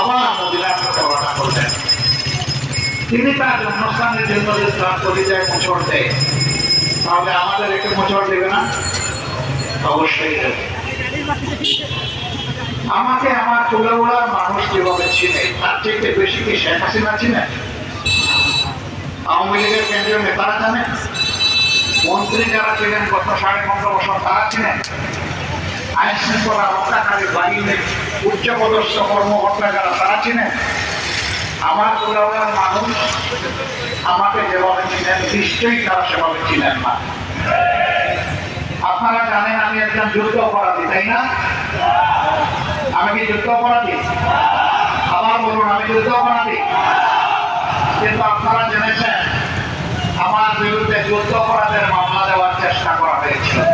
আবার তিনি তার জন্মস্থানের জন্য যদি তার পরিচয় মোচড় দেয়, তাহলে আমাদের একটু মোচড় দেবে না? অবশ্যই আমাকে আমার তুলাউড়ার মানুষ যেভাবে চিনে, তার থেকে বেশি কি শেখ হাসিনা চিনে? আওয়ামী লীগের কেন্দ্রীয় নেতারা জানেন মন্ত্রী যারা ছিলেন, গত সাড়ে পনেরো বছর তারা ছিলেন আইন শৃঙ্খলা রক্ষাকারী বাহিনীর উচ্চপদস্থ কর্মকর্তা যারা তারা ছিলেন আমার তুলাউড়ার মানুষ, আমাকে যেভাবে চিনেন, নিশ্চয়ই তারা সেভাবে চিনেন না। আপনারা জানেন আমি একজন যুদ্ধ অপরাধী, তাই না? আমি কি যুদ্ধ অপরাধী? আবার বলুন, আমি যুদ্ধ অপরাধী? কিন্তু আপনারা জেনেছেন, আমার বিরুদ্ধে যুদ্ধ অপরাধের মামলা দেওয়ার চেষ্টা করা হয়েছিল।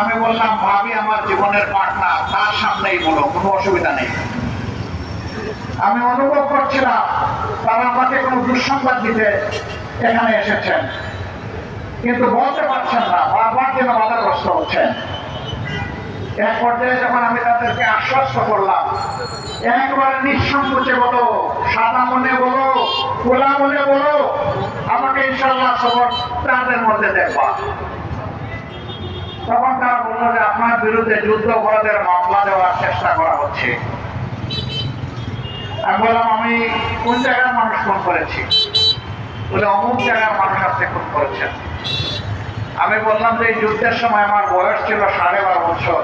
আমি বললাম, ভাবি, আমার জীবনের পার্টনার তার সামনেই বলো, কোনো অসুবিধা নেই। আমি অনুভব করছিলাম, তারা আমাকে কোনো দুঃসংবাদ দিতে এখানে এসেছেন। কিন্তু বলতে পারছেন না, বারবার যেন বাধাগ্রস্ত হচ্ছেন। এক পর্যায়ে যখন আমি তাদেরকে আশ্বস্ত করলাম, একবারে নিঃসংকোচে বলো, সাদা মনে বলো, খোলা মনে বলো, আমাকে ইনশাল্লাহ সবর তাদের মধ্যে দেখবা। যে আপনার বিরুদ্ধে যুদ্ধ অপরাধের মামলা দেওয়ার চেষ্টা করা হচ্ছে। আমি বললাম, আমি কোন জায়গার মানুষ ফোন করেছি? বলে, অমুক জায়গার মানুষ আপনি ফোন করেছেন। আমি বললাম যে, এই যুদ্ধের সময় আমার বয়স ছিল সাড়ে বারো বছর।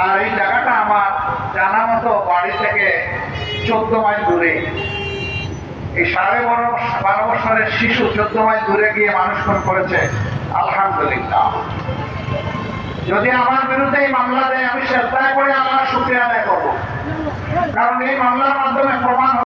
আর এই জায়গাটা আমার জানা মতো বাড়ি থেকে চোদ্দ মাইল দূরে। এই সাড়ে বারো বারো বছরের শিশু চোদ্দ মাইল দূরে গিয়ে মানুষ ফোন করেছে, আলহামদুলিল্লাহ। যদি আমার বিরুদ্ধে এই মামলা দেয়, আমি শ্রদ্ধা করে আমার শুক্রিয়া আদায় করব। কারণ এই মামলার মাধ্যমে প্রমাণ